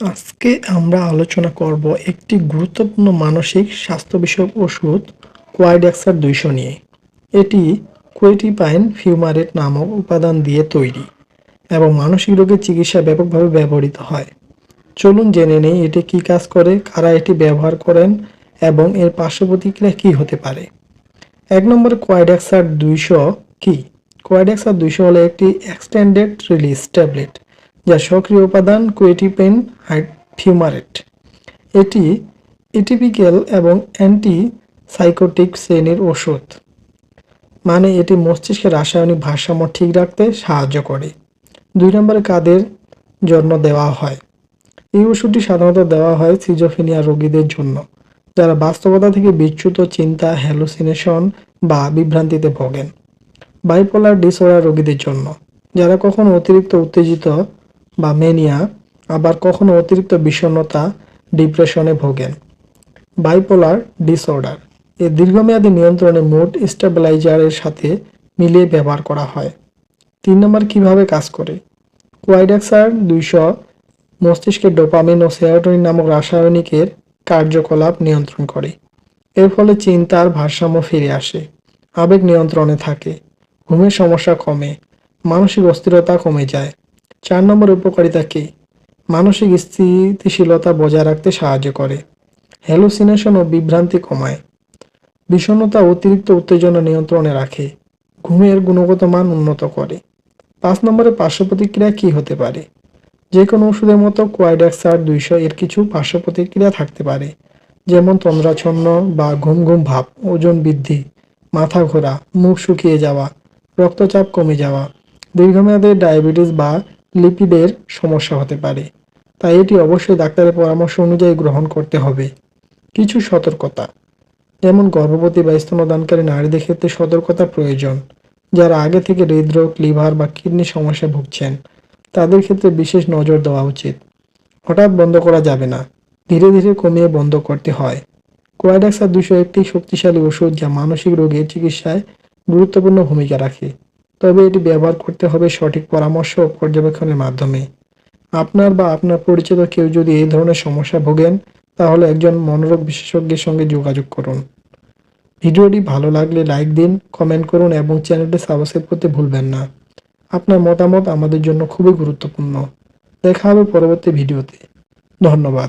আজকে আমরা আলোচনা করব একটি গুরুত্বপূর্ণ মানসিক স্বাস্থ্য বিষয়ক ওষুধ, কোয়াইডেক্সার দুইশো নিয়ে। এটি কোয়েটিপাইন ফিউমারেট নামক উপাদান দিয়ে তৈরি এবং মানসিক রোগের চিকিৎসা ব্যাপকভাবে ব্যবহৃত হয়। চলুন জেনে নেই এটি কী কাজ করে, কারা এটি ব্যবহার করেন এবং এর পার্শ্ব প্রতিক্রিয়া কী হতে পারে। এক নম্বরে কোয়াইডেক্সার দুইশো কি? কোয়াইডেক্সার দুইশো হলো একটি এক্সটেন্ডেড রিলিজ ট্যাবলেট। যার সক্রিয় উপাদান কুয়েটিপেন ফিউমারেট এটি এটিপিক্যাল এবং অ্যান্টি সাইকোটিক শ্রেণির ওষুধ মানে এটি মস্তিষ্কের রাসায়নিক ভারসাম্য ঠিক রাখতে সাহায্য করে। দুই নম্বরে কাদের জন্য দেওয়া হয়। এই ওষুধটি সাধারণত দেওয়া হয় সিজোফিনিয়া রোগীদের জন্য, যারা বাস্তবতা থেকে বিচ্যুত চিন্তা, হ্যালুসিনেশন বা বিভ্রান্তিতে ভোগেন। বাইপোলার ডিসঅর্ডার রোগীদের জন্য, যারা কখনো অতিরিক্ত উত্তেজিত বা মেনিয়া আবার কখনো অতিরিক্ত বিষণ্ণতা ডিপ্রেশনে ভোগেন। বাইপোলার ডিসঅর্ডার এর দীর্ঘমেয়াদী নিয়ন্ত্রণে মুড স্টেবিলাইজারের সাথে মিলিয়ে ব্যবহার করা হয়। তিন নম্বর, কীভাবে কাজ করে? কোয়াইডাক্সার দুইশো মস্তিষ্কের ডোপামিন ও সেরাটোনিন নামক রাসায়নিকের কার্যকলাপ নিয়ন্ত্রণ করে। এর ফলে চিন্তার ভারসাম্য ফিরে আসে, আবেগ নিয়ন্ত্রণে থাকে, ঘুমের সমস্যা কমে, মানসিক অস্থিরতা কমে যায় চার নম্বর উপকারিতা কি? মানসিক স্থিতিশীলতা বজায় রাখতে সাহায্য করে। হ্যালুসিনেশন ও বিভ্রান্তি কমায়। বিষণ্ণতা অতিরিক্ত উত্তেজনা নিয়ন্ত্রণে রাখে। ঘুমের গুণগত মান উন্নত করে। পাঁচ নম্বরে পার্শ্ব প্রতিক্রিয়া কী হতে পারে? যে কোনো ওষুধের মতো কোয়াইডাক্সার দুইশো এর কিছু পার্শ্ব প্রতিক্রিয়া থাকতে পারে। যেমন তন্দ্রাচ্ছন্ন বা ঘুম ঘুম ভাব, ওজন বৃদ্ধি, মাথা ঘোরা, মুখ শুকিয়ে যাওয়া, রক্তচাপ কমে যাওয়া, দীর্ঘমেয়াদে ডায়াবেটিস বা লিপিডের সমস্যা হতে পারে। তাই এটি অবশ্যই ডাক্তারের পরামর্শ অনুযায়ী গ্রহণ করতে হবে। কিছু সতর্কতা। যেমন গর্ভবতী বা স্তনদানকারী নারীদের ক্ষেত্রে সতর্কতা প্রয়োজন, যারা আগে থেকে হৃদরোগ, লিভার বা কিডনি সমস্যায় ভুগছেন। তাদের ক্ষেত্রে বিশেষ নজর দেওয়া উচিত। হঠাৎ বন্ধ করা যাবে না। ধীরে ধীরে কমিয়ে বন্ধ করতে হয়। কোয়াডাক্সার দুশো একটি শক্তিশালী ওষুধ যা মানসিক রোগের চিকিৎসায় গুরুত্বপূর্ণ ভূমিকা রাখে। তবে এটি ব্যবহার করতে হবে সঠিক পরামর্শ ও পর্যবেক্ষণের মাধ্যমে। আপনার বা আপনার পরিচিত কেউ যদি এই ধরনের সমস্যা ভোগেন, তাহলে একজন মনোরোগ বিশেষজ্ঞের সঙ্গে যোগাযোগ করুন। ভিডিওটি ভালো লাগলে লাইক দিন, কমেন্ট করুন এবং চ্যানেলটি সাবস্ক্রাইব করতে ভুলবেন না। আপনার মতামত আমাদের জন্য খুবই গুরুত্বপূর্ণ। দেখা হবে পরবর্তী ভিডিওতে। ধন্যবাদ।